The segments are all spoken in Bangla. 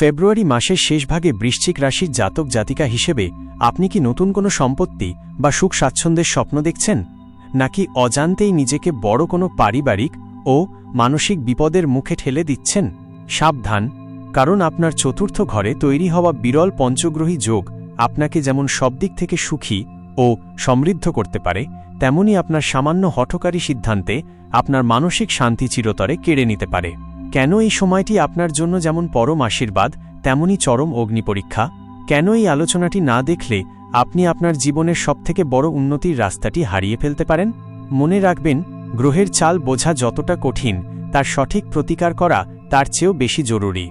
ফেব্রুয়ারি মাসের শেষভাগে বৃশ্চিক রাশির জাতক জাতিকা হিসেবে আপনি কি নতুন কোনো সম্পত্তি বা সুখ স্বাচ্ছন্দ্যের স্বপ্ন দেখছেন? নাকি অজান্তেই নিজেকে বড় কোনো পারিবারিক ও মানসিক বিপদের মুখে ঠেলে দিচ্ছেন? সাবধান, কারণ আপনার চতুর্থ ঘরে তৈরি হওয়া বিরল পঞ্চগ্রহী যোগ আপনাকে যেমন সব দিক থেকে সুখী ও সমৃদ্ধ করতে পারে, তেমনি আপনার সামান্য হঠকারী সিদ্ধান্তে আপনার মানসিক শান্তি চিরতরে কেড়ে নিতে পারে। কেন এই সময়টি আপনার জন্য যেমন পরম আশীর্বাদ তেমনই চরম অগ্নিপরীক্ষা কেন এই আলোচনাটি না দেখলে আপনি আপনার জীবনের সবথেকে বড় উন্নতির রাস্তাটি হারিয়ে ফেলতে পারেন? মনে রাখবেন, গ্রহের চাল বোঝা যতটা কঠিন, তার সঠিক প্রতিকার করা তার চেয়েও বেশি জরুরি।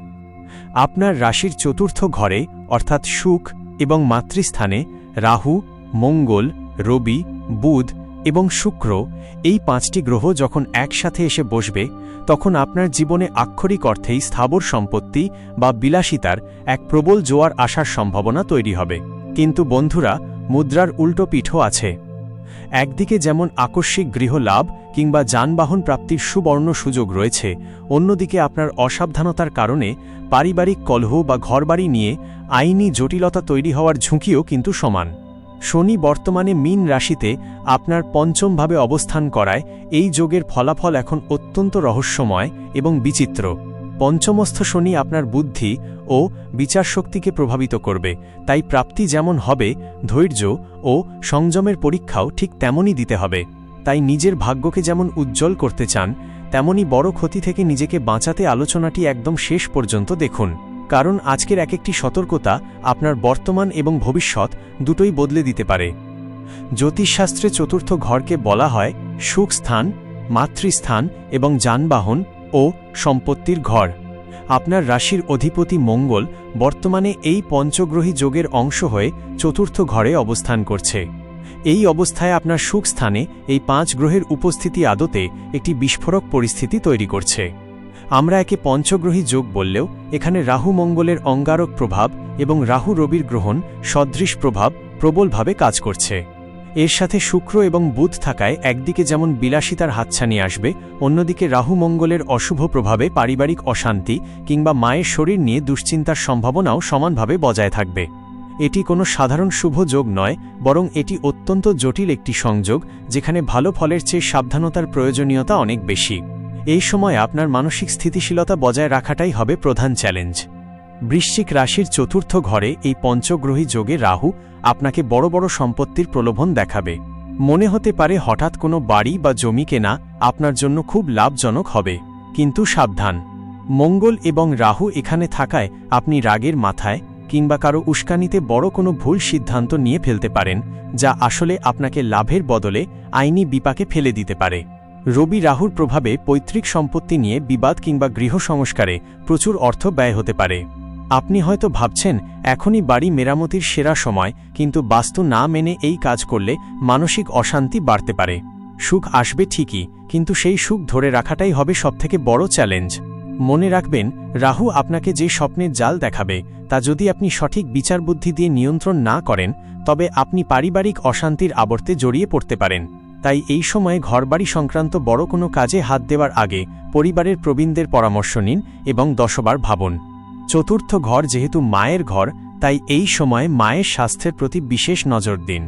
আপনার রাশির চতুর্থ ঘরে, অর্থাৎ সুখ এবং মাতৃস্থানে, রাহু, মঙ্গল, রবি, বুধ এবং শুক্র, এই পাঁচটি গ্রহ যখন একসাথে এসে বসবে, তখন আপনার জীবনে আক্ষরিক অর্থেই স্থাবর সম্পত্তি বা বিলাসিতার এক প্রবল জোয়ার আসার সম্ভাবনা তৈরি হবে। কিন্তু বন্ধুরা, মুদ্রার উল্টো পিঠও আছে। একদিকে যেমন আকস্মিক গৃহলাভ কিংবা যানবাহন প্রাপ্তির সুবর্ণ সুযোগ রয়েছে, অন্যদিকে আপনার অসাবধানতার কারণে পারিবারিক কলহ বা ঘরবাড়ি নিয়ে আইনি জটিলতা তৈরি হওয়ার ঝুঁকিও কিন্তু সমান। শনি বর্তমানে মিন রাশিতে আপনার পঞ্চমভাবে অবস্থান করায়, এই যোগের ফলাফল এখন অত্যন্ত রহস্যময় এবং বিচিত্র। পঞ্চমস্থ শনি আপনার বুদ্ধি ও বিচারশক্তিকে প্রভাবিত করবে, তাই প্রাপ্তি যেমন হবে, ধৈর্য ও সংযমের পরীক্ষাও ঠিক তেমনই দিতে হবে। তাই নিজের ভাগ্যকে যেমন উজ্জ্বল করতে চান, তেমনই বড় ক্ষতি থেকে নিজেকে বাঁচাতে আলোচনাটি একদম শেষ পর্যন্ত দেখুন। কারণ আজকের এক একটি সতর্কতা আপনার বর্তমান এবং ভবিষ্যৎ দুটোই বদলে দিতে পারে। জ্যোতিষশাস্ত্রে চতুর্থ ঘরকে বলা হয় সুখ স্থান মাতৃস্থান এবং যানবাহন ও সম্পত্তির ঘর। আপনার রাশির অধিপতি মঙ্গল বর্তমানে এই পঞ্চগ্রহী যোগের অংশ হয়ে চতুর্থ ঘরে অবস্থান করছে। এই অবস্থায় আপনার সুখ স্থানে এই পাঁচ গ্রহের উপস্থিতি আদতে একটি বিস্ফোরক পরিস্থিতি তৈরি করছে। আমরা একে পঞ্চগ্রহী যোগ বললেও, এখানে রাহু মঙ্গলের অঙ্গারক প্রভাব এবং রাহু রবির গ্রহণ সদৃশ প্রভাব প্রবলভাবে কাজ করছে। এর সাথে শুক্র এবং বুধ থাকায় একদিকে যেমন বিলাসিতার হাতছানি আসবে, অন্যদিকে রাহু মঙ্গলের অশুভ প্রভাবে পারিবারিক অশান্তি কিংবা মায়ের শরীর নিয়ে দুশ্চিন্তার সম্ভাবনাও সমানভাবে বজায় থাকবে। এটি কোনো সাধারণ শুভ যোগ নয়, বরং এটি অত্যন্ত জটিল একটি সংযোগ, যেখানে ভালো ফলের চেয়ে সাবধানতার প্রয়োজনীয়তা অনেক বেশি। এই সময় আপনার মানসিক স্থিতিশীলতা বজায় রাখাটাই হবে প্রধান চ্যালেঞ্জ। বৃশ্চিক রাশির চতুর্থ ঘরে এই পঞ্চগ্রহী যোগে রাহু আপনাকে বড় বড় সম্পত্তির প্রলোভন দেখাবে। মনে হতে পারে হঠাৎ কোনো বাড়ি বা জমি কেনা আপনার জন্য খুব লাভজনক হবে, কিন্তু সাবধান। মঙ্গল এবং রাহু এখানে থাকায় আপনি রাগের মাথায় কিংবা কারও উস্কানিতে বড় কোনো ভুল সিদ্ধান্ত নিয়ে ফেলতে পারেন, যা আসলে আপনাকে লাভের বদলে আইনি বিপাকে ফেলে দিতে পারে। রবি রাহুর প্রভাবে পৈতৃক সম্পত্তি নিয়ে বিবাদ কিংবা গৃহ সংস্কারে প্রচুর অর্থ ব্যয় হতে পারে। আপনি হয়তো ভাবছেন, এখনই বাড়ি মেরামতির সেরা সময়, কিন্তু বাস্তু না মেনে এই কাজ করলে মানসিক অশান্তি বাড়তে পারে। সুখ আসবে ঠিকই, কিন্তু সেই সুখ ধরে রাখাটাই হবে সবথেকে বড় চ্যালেঞ্জ। মনে রাখবেন, রাহু আপনাকে যে স্বপ্নের জাল দেখাবে, তা যদি আপনি সঠিক বিচারবুদ্ধি দিয়ে নিয়ন্ত্রণ না করেন, তবে আপনি পারিবারিক অশান্তির আবর্তে জড়িয়ে পড়তে পারেন। তাই এই সময়ে ঘরবাড়ি সংক্রান্ত বড় কোনো কাজে হাত দেওয়ার আগে পরিবারের প্রবীণদের পরামর্শ নিন এবং দশবার ভাবুন। চতুর্থ ঘর যেহেতু মায়ের ঘর, তাই এই সময়ে মায়ের স্বাস্থ্যের প্রতি বিশেষ নজর দিন।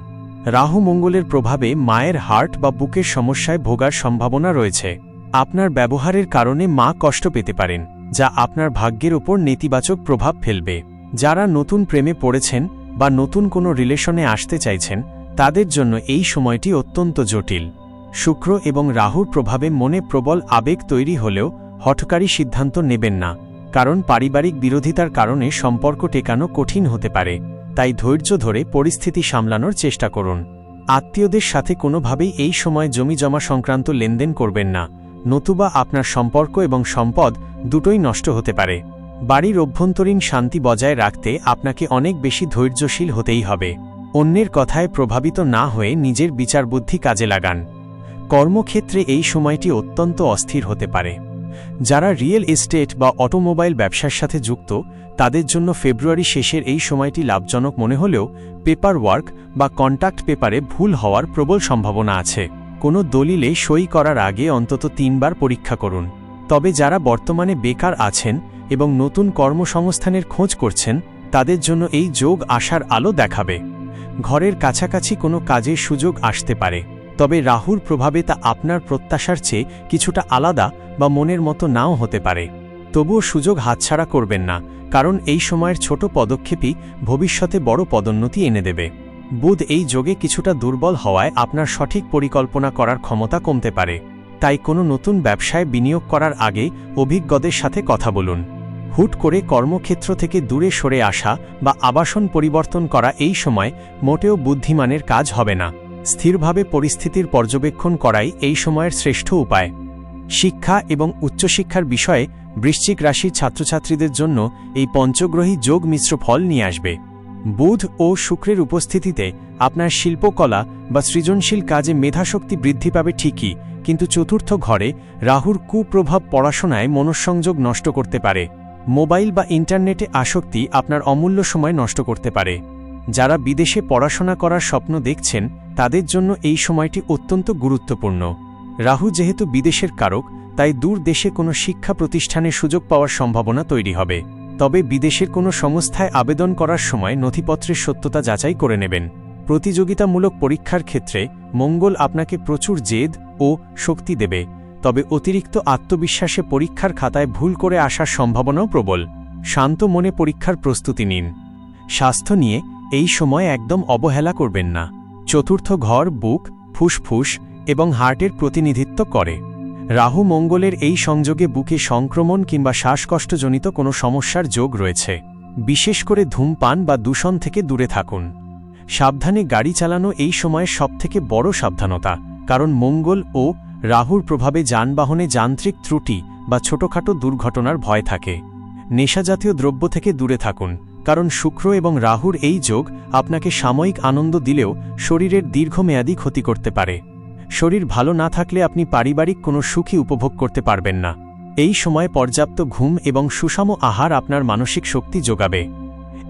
রাহু মঙ্গলের প্রভাবে মায়ের হার্ট বা বুকের সমস্যায় ভোগার সম্ভাবনা রয়েছে। আপনার ব্যবহারের কারণে মা কষ্ট পেতে পারেন, যা আপনার ভাগ্যের ওপর নেতিবাচক প্রভাব ফেলবে। যারা নতুন প্রেমে পড়েছেন বা নতুন কোনো রিলেশনে আসতে চাইছেন তাদের জন্য এই সময়টি অত্যন্ত জটিল। শুক্র এবং রাহুর প্রভাবে মনে প্রবল আবেগ তৈরি হলেও হঠকারী সিদ্ধান্ত নেবেন না, কারণ পারিবারিক বিরোধিতার কারণে সম্পর্ক টেকানো কঠিন হতে পারে, তাই ধৈর্য ধরে পরিস্থিতি সামলানোর চেষ্টা করুন। আত্মীয়দের সাথে কোনোভাবেই এই সময় জমি জমা সংক্রান্ত লেনদেন করবেন না, নতুবা আপনার সম্পর্ক এবং সম্পদ দুটোই নষ্ট হতে পারে। বাড়ির অভ্যন্তরীণ শান্তি বজায় রাখতে আপনাকে অনেক বেশি ধৈর্যশীল হতেই হবে। অন্যের কথায় প্রভাবিত না হয়ে নিজের বিচারবুদ্ধি কাজে লাগান। কর্মক্ষেত্রে এই সময়টি অত্যন্ত অস্থির হতে পারে। যারা রিয়েল এস্টেট বা অটোমোবাইল ব্যবসার সাথে যুক্ত, তাদের জন্য ফেব্রুয়ারি শেষের এই সময়টি লাভজনক মনে হলেও পেপার ওয়ার্ক বা কন্ট্যাক্ট পেপারে ভুল হওয়ার প্রবল সম্ভাবনা আছে। কোনো দলিলে সই করার আগে অন্তত তিনবার পরীক্ষা করুন। তবে যারা বর্তমানে বেকার আছেন এবং নতুন কর্মসংস্থানের খোঁজ করছেন, তাদের জন্য এই যোগ আসার আলো দেখাবে। ঘরের কাছাকাছি কোনো কাজের সুযোগ আসতে পারে, তবে রাহুর প্রভাবে তা আপনার প্রত্যাশার চেয়ে কিছুটা আলাদা বা মনের মতো নাও হতে পারে। তবুও সুযোগ হাতছাড়া করবেন না, কারণ এই সময়ের ছোট পদক্ষেপই ভবিষ্যতে বড় পদোন্নতি এনে দেবে। বুধ এই যোগে কিছুটা দুর্বল হওয়ায় আপনার সঠিক পরিকল্পনা করার ক্ষমতা কমতে পারে। তাই কোনো নতুন ব্যবসায় বিনিয়োগ করার আগে অভিজ্ঞদের সাথে কথা বলুন। হুট করে কর্মক্ষেত্র থেকে দূরে সরে আসা বা আবাসন পরিবর্তন করা এই সময় মোটেও বুদ্ধিমানের কাজ হবে না। স্থিরভাবে পরিস্থিতির পর্যবেক্ষণ করাই এই সময়ের শ্রেষ্ঠ উপায়। শিক্ষা এবং উচ্চশিক্ষার বিষয়ে বৃশ্চিক রাশির ছাত্রছাত্রীদের জন্য এই পঞ্চগ্রহী যোগ মিশ্র ফল নিয়ে আসবে। বুধ ও শুক্রের উপস্থিতিতে আপনার শিল্পকলা বা সৃজনশীল কাজে মেধাশক্তি বৃদ্ধি পাবে ঠিকই, কিন্তু চতুর্থ ঘরে রাহুর কুপ্রভাব পড়াশোনায় মনঃসংযোগ নষ্ট করতে পারে। মোবাইল বা ইন্টারনেটে আসক্তি আপনার অমূল্য সময় নষ্ট করতে পারে। যারা বিদেশে পড়াশোনা করার স্বপ্ন দেখছেন, তাদের জন্য এই সময়টি অত্যন্ত গুরুত্বপূর্ণ। রাহু যেহেতু বিদেশের কারক, তাই দূর দেশে কোনো শিক্ষা প্রতিষ্ঠানে সুযোগ পাওয়ার সম্ভাবনা তৈরি হবে। তবে বিদেশের কোনো সংস্থায় আবেদন করার সময় নথিপত্রের সত্যতা যাচাই করে নেবেন। প্রতিযোগিতামূলক পরীক্ষার ক্ষেত্রে মঙ্গল আপনাকে প্রচুর জেদ ও শক্তি দেবে। তবে অতিরিক্ত আত্মবিশ্বাসে পরীক্ষার খাতায় ভুল করে আসার সম্ভাবনাও প্রবল। শান্ত মনে পরীক্ষার প্রস্তুতি নিন। স্বাস্থ্য নিয়ে এই সময় একদম অবহেলা করবেন না। চতুর্থ ঘর, বুক, ফুসফুস এবং হার্টের প্রতিনিধিত্ব করে। রাহু মঙ্গলের এই সংযোগে বুকে সংক্রমণ কিংবা শ্বাসকষ্টজনিত কোনো সমস্যার যোগ রয়েছে। বিশেষ করে ধূমপান বা দূষণ থেকে দূরে থাকুন। সাবধানে গাড়ি চালানো এই সময়ের সবথেকে বড় সাবধানতা, কারণ মঙ্গল ও রাহুর প্রভাবে যানবাহনে যান্ত্রিক ত্রুটি বা ছোটখাটো দুর্ঘটনার ভয় থাকে। নেশাজাতীয় দ্রব্য থেকে দূরে থাকুন, কারণ শুক্র এবং রাহুর এই যোগ আপনাকে সাময়িক আনন্দ দিলেও শরীরের দীর্ঘমেয়াদী ক্ষতি করতে পারে। শরীর ভালো না থাকলে আপনি পারিবারিক কোনো সুখী উপভোগ করতে পারবেন না। এই সময় পর্যাপ্ত ঘুম এবং সুষম আহার আপনার মানসিক শক্তি যোগাবে।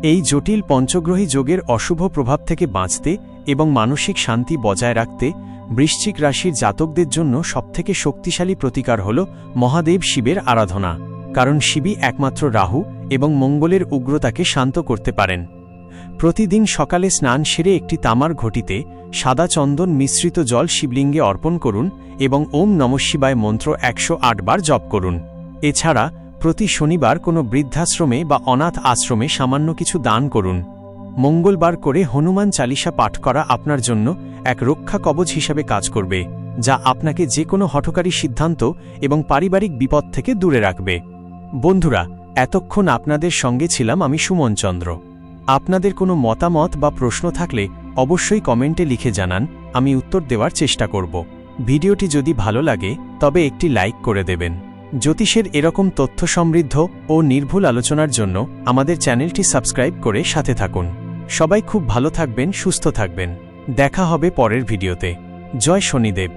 এই জটিল পঞ্চগ্রহী যোগের অশুভ প্রভাব থেকে বাঁচতে এবং মানসিক শান্তি বজায় রাখতে বৃশ্চিক রাশির জাতকদের জন্য সবথেকে শক্তিশালী প্রতিকার হল মহাদেব শিবের আরাধনা, কারণ শিবই একমাত্র রাহু এবং মঙ্গলের উগ্রতাকে শান্ত করতে পারেন। প্রতিদিন সকালে স্নান সেরে একটি তামার ঘটিতে সাদা চন্দন মিশ্রিত জল শিবলিঙ্গে অর্পণ করুন এবং ওম নমঃশিবায় মন্ত্র একশো বার জপ করুন। এছাড়া প্রতি শনিবার কোনো বৃদ্ধাশ্রমে বা অনাথ আশ্রমে সামান্য কিছু দান করুন। মঙ্গলবার করে হনুমান চালিসা পাঠ করা আপনার জন্য এক রক্ষা কবচ হিসাবে কাজ করবে, যা আপনাকে যে কোনো হঠকারী সিদ্ধান্ত এবং পারিবারিক বিপদ থেকে দূরে রাখবে। বন্ধুরা, এতক্ষণ আপনাদের সঙ্গে ছিলাম আমি সুমন চন্দ্র। আপনাদের কোনো মতামত বা প্রশ্ন থাকলে অবশ্যই কমেন্টে লিখে জানান, আমি উত্তর দেওয়ার চেষ্টা করব। ভিডিওটি যদি ভালো লাগে, তবে একটি লাইক করে দেবেন। জ্যোতিষের এরকম তথ্য সমৃদ্ধ ও নির্ভুল আলোচনার জন্য আমাদের চ্যানেলটি সাবস্ক্রাইব করে সাথে থাকুন। সবাই খুব ভালো থাকবেন সুস্থ থাকবেন। দেখা হবে পরের ভিডিওতে। জয় শনিদেব।